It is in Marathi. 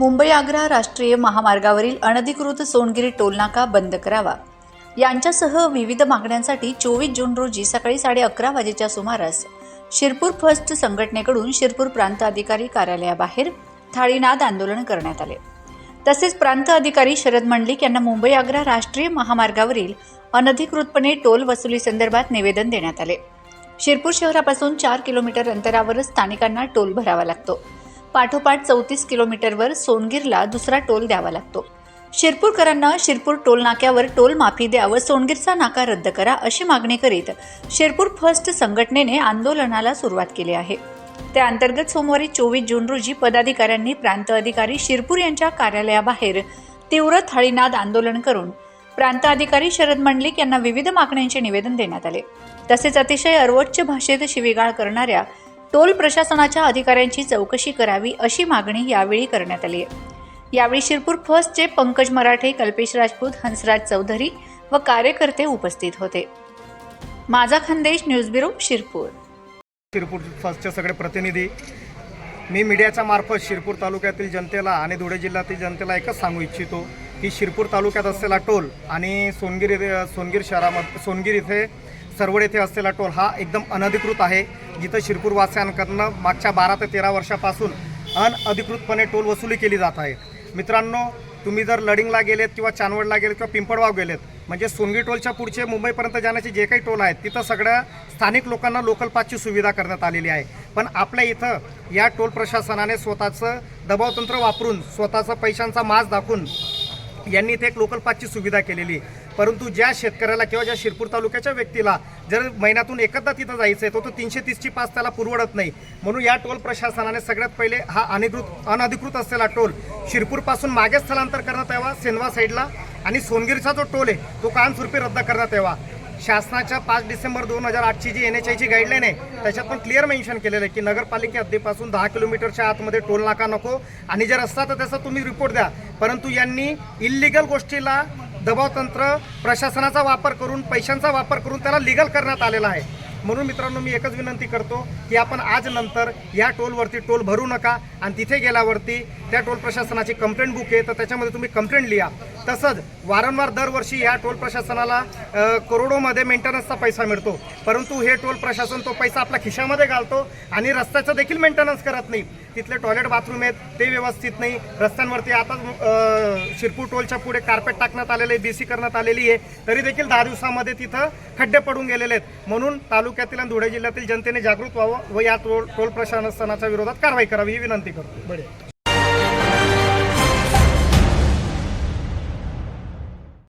मुंबई आग्रा राष्ट्रीय महामार्गावरील अनधिकृत सोनगिरी टोलनाका बंद करावा. यांच्यासह विविध मागण्यांसाठी चोवीस जून रोजी सकाळी साडे अकरा वाजेच्या सुमारास शिरपूर फर्स्ट संघटनेकडून शिरपूर प्रांत अधिकारी कार्यालयाबाहेर थाळीनाद आंदोलन करण्यात आले. तसेच प्रांत अधिकारी शरद मंडलिक यांना मुंबई आग्रा राष्ट्रीय महामार्गावरील अनधिकृतपणे टोल वसुली संदर्भात निवेदन देण्यात आले. शिरपूर शहरापासून चार किलोमीटर अंतरावरच स्थानिकांना टोल भरावा लागतो. पाठोपाठ चौतीस किलोमीटरवर सोनगीरला दुसरा टोल द्यावा लागतो. शिरपूरकरांना शिरपूर टोल नाक्यावर टोल माफी द्या व सोनगीरचा नाका रद्द करा अशी मागणी करीत शिरपूर फर्स्ट संघटनेने आंदोलनाला सुरुवात केली आहे. त्या अंतर्गत सोमवारी चोवीस जून रोजी पदाधिकाऱ्यांनी प्रांत अधिकारी शिरपूर यांच्या कार्यालयाबाहेर तीव्र थाळीनाद आंदोलन करून प्रांत अधिकारी शरद मंडलिक यांना विविध मागण्यांचे निवेदन देण्यात आले. तसेच अतिशय अर्वोच्च भाषेत शिवीगाळ करणाऱ्या टोल प्रशासनाच्या अधिकाऱ्यांची चौकशी करावी अशी मागणी यावेळी करण्यात आली आहे. यावेळी शिरपूर फर्स्टचे पंकज मराठे कल्पेश राजपूत हंसराज चौधरी व कार्यकर्ते उपस्थित होते. माझा खानदेश न्यूज ब्युरो शिरपूर. शिरपूर फर्स्टचे सगळे प्रतिनिधी मी मीडियाच्या मार्फत शिरपूर तालुक्यातील जनतेला आणि धुळे जिल्ह्यातील जनतेला एकच सांगू इच्छितो की शिरपूर तालुक्यात असलेला टोल आणि सोनगीर येथे सोनगीर शहरामध्ये सोनगीर इथे सरवड येथे असलेला टोल हा एकदम अनधिकृत आहे. जिथं शिरपूरवासियांकडनं मागच्या बारा ते तेरा वर्षापासून अनअधिकृतपणे टोल वसुली केली जात आहे. मित्रांनो तुम्ही जर लडिंगला गेलेत किंवा चांदवडला गेलेत किंवा पिंपळवाव गेलेत म्हणजे सोनगी टोलच्या पुढचे मुंबईपर्यंत जाण्याचे जे काही टोल आहेत तिथं सगळ्या स्थानिक लोकांना लोकल पासची सुविधा करण्यात आलेली आहे. पण आपल्या इथं या टोल प्रशासनाने स्वतःचं दबावतंत्र वापरून स्वतःचा पैशांचा मास दाखवून यांनी इथे एक लोकल पासची सुविधा केलेली. आहे परंतु ज्या शेतकऱ्याला किंवा ज्या शिरपूर तालुक्याच्या व्यक्तीला जर महिन्यातून एकदा तिथं जायचं आहे तो तो तीनशे तीसची पास त्याला पुरवडत नाही. म्हणून या टोल प्रशासनाने सगळ्यात पहिले हा अनधिकृत अनधिकृत असलेला टोल शिरपूरपासून मागे स्थलांतर करण्यात यावा सेनवा साईडला. आणि सोनगीरचा जो टोल आहे तो कायमस्वरूपी रद्द करण्यात यावा. शासनाच्या पाच डिसेंबर दोन हजार आठची जी एन एच आयची गाईडलाईन आहे त्याच्यात पण क्लिअर मेन्शन केलेलं आहे की नगरपालिके हद्दीपासून दहा किलोमीटरच्या आतमध्ये टोल नाका नको. आणि जर असता तर त्याचा तुम्ही रिपोर्ट द्या. परंतु यांनी इल्लिगल गोष्टीला दबावतंत्र प्रशासनाचा वापर करून पैशांचा वापर करून त्याला लिगल करण्यात आलेला आहे. म्हणून मित्रांनो मी एकच विनंती करतो की आपण आज नंतर या टोलवरती टोल भरू नका आणि तिथे गेल्यावरती त्या टोल प्रशासनाची कंप्लेंट बुक आहे. तर त्याच्यामध्ये तुम्ही कंप्लेंट लिहा. तसंच वारंवार दरवर्षी या टोल प्रशासनाला करोडोमध्ये मेंटेनन्सचा पैसा मिळतो. परंतु हे टोल प्रशासन तो पैसा आपल्या खिशामध्ये घालतो आणि रस्त्याचं देखील मेंटेनन्स करत नाही. तिथले टॉयलेट बाथरूम आहेत ते व्यवस्थित नाही. रस्त्यांवरती आता शिरपूर टोलच्या पुढे कार्पेट टाकण्यात आलेले बी सी करण्यात आलेली आहे. तरी देखील दहा दिवसामध्ये तिथं खड्डे पडून गेलेले आहेत. म्हणून तालुक्यातील आणि धुळे जिल्ह्यातील जनतेने जागृत व्हावं व या टोल टोल प्रशासनाच्या विरोधात कारवाई करावी ही विनंती करतो. बडे